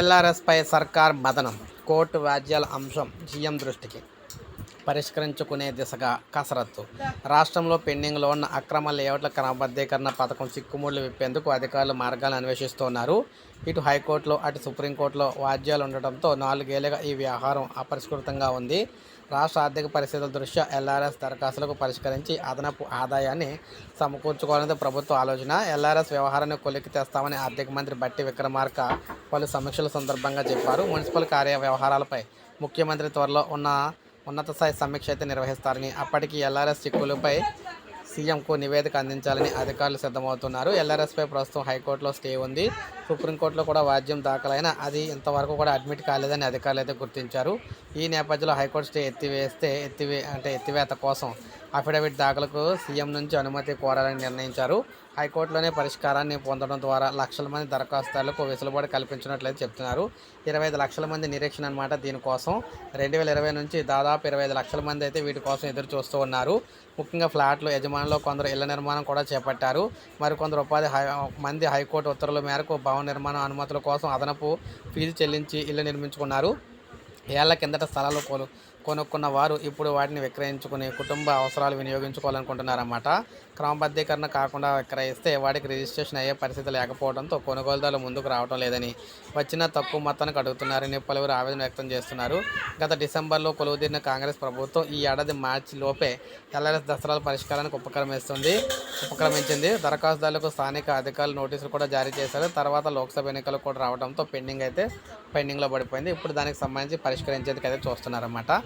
ఎల్ఆర్ఎస్పై సర్కార్ మదనం. కోర్టు వ్యాజ్యాల అంశం సీఎం దృష్టికి. పరిష్కరించుకునే దిశగా కసరత్తు. రాష్ట్రంలో పెండింగ్లో ఉన్న అక్రమ లేఅవుట్ల క్రమబద్ధీకరణ పథకం చిక్కుముళ్ళు విప్పేందుకు అధికారులు మార్గాలు అన్వేషిస్తున్నారు. ఇటు హైకోర్టులో అటు సుప్రీంకోర్టులో వాద్యాలు ఉండటంతో నాలుగేళ్ళుగా ఈ వ్యవహారం అపరిష్కృతంగా ఉంది. రాష్ట్ర ఆర్థిక పరిస్థితుల దృష్ట్యా ఎల్ఆర్ఎస్ దరఖాస్తులకు పరిష్కరించి అదనపు ఆదాయాన్ని సమకూర్చుకోవాలనేది ప్రభుత్వ ఆలోచన. ఎల్ఆర్ఎస్ వ్యవహారాన్ని కొలిక్కి తెస్తామని ఆర్థిక మంత్రి బట్టి విక్రమార్క పలు సమీక్షల సందర్భంగా చెప్పారు. మున్సిపల్ కార్య వ్యవహారాలపై ముఖ్యమంత్రి త్వరలో ఉన్న ఉన్నత స్థాయి సమీక్ష అయితే నిర్వహిస్తారని అప్పటికి ఎల్ఆర్ఎస్ చిక్కులపై సీఎంకు నివేదిక అందించాలని అధికారులు సిద్ధమవుతున్నారు. ఎల్ఆర్ఎస్పై ప్రస్తుతం హైకోర్టులో స్టే ఉంది. సుప్రీంకోర్టులో కూడా వాద్యం దాఖలైన అది ఇంతవరకు కూడా అడ్మిట్ కాలేదని అధికారులు అయితే గుర్తించారు. ఈ నేపథ్యంలో హైకోర్టు స్టే ఎత్తివేస్తే ఎత్తివే అంటే ఎత్తివేత కోసం అఫిడవిట్ దాఖలకు సీఎం నుంచి అనుమతి కోరాలని నిర్ణయించారు. హైకోర్టులోనే పరిష్కారాన్ని పొందడం ద్వారా లక్షల మంది దరఖాస్తులకు వెసులుబాటు కల్పించినట్లయితే చెప్తున్నారు. ఇరవై ఐదు లక్షల మంది నిరీక్షణ అనమాట దీనికోసం. రెండు వేల ఇరవై నుంచి దాదాపు ఇరవై ఐదు లక్షల మంది అయితే వీటి కోసం ఎదురు చూస్తూ ఉన్నారు. ముఖ్యంగా ఫ్లాట్లు యజమానులు కొందరు ఇళ్ళ నిర్మాణం కూడా చేపట్టారు. మరికొందరు ఉపాధి హై మంది హైకోర్టు ఉత్తర్వుల మేరకు భవన నిర్మాణ అనుమతుల కోసం అదనపు ఫీజు చెల్లించి ఇల్లు నిర్మించుకున్నారు. ఏళ్ళ కిందట స్థలాలు కోలు కొనుక్కున్న వారు ఇప్పుడు వాటిని విక్రయించుకుని కుటుంబ అవసరాలు వినియోగించుకోవాలనుకుంటున్నారన్నమాట. క్రమబద్ధీకరణ కాకుండా విక్రయిస్తే వాటికి రిజిస్ట్రేషన్ అయ్యే పరిస్థితి లేకపోవడంతో కొనుగోలుదారులు ముందుకు రావడం లేదని వచ్చిన తక్కువ మొత్తానికి అడుగుతున్నారని పలువురు ఆవేదన వ్యక్తం చేస్తున్నారు. గత డిసెంబర్లో కొలువుదీరిన కాంగ్రెస్ ప్రభుత్వం ఈ ఏడాది మార్చి లోపే ఎల్ఆర్ఎస్ దసరాల పరిష్కారానికి ఉపక్రమిస్తుంది ఉపక్రమించింది. దరఖాస్తుదారులకు స్థానిక అధికారులు నోటీసులు కూడా జారీ చేశారు. తర్వాత లోక్సభ ఎన్నికలు కూడా రావడంతో పెండింగ్ అయితే పెండింగ్లో పడిపోయింది. ఇప్పుడు దానికి సంబంధించి పరిష్కరించేందుకు అయితే చూస్తున్నారన్నమాట.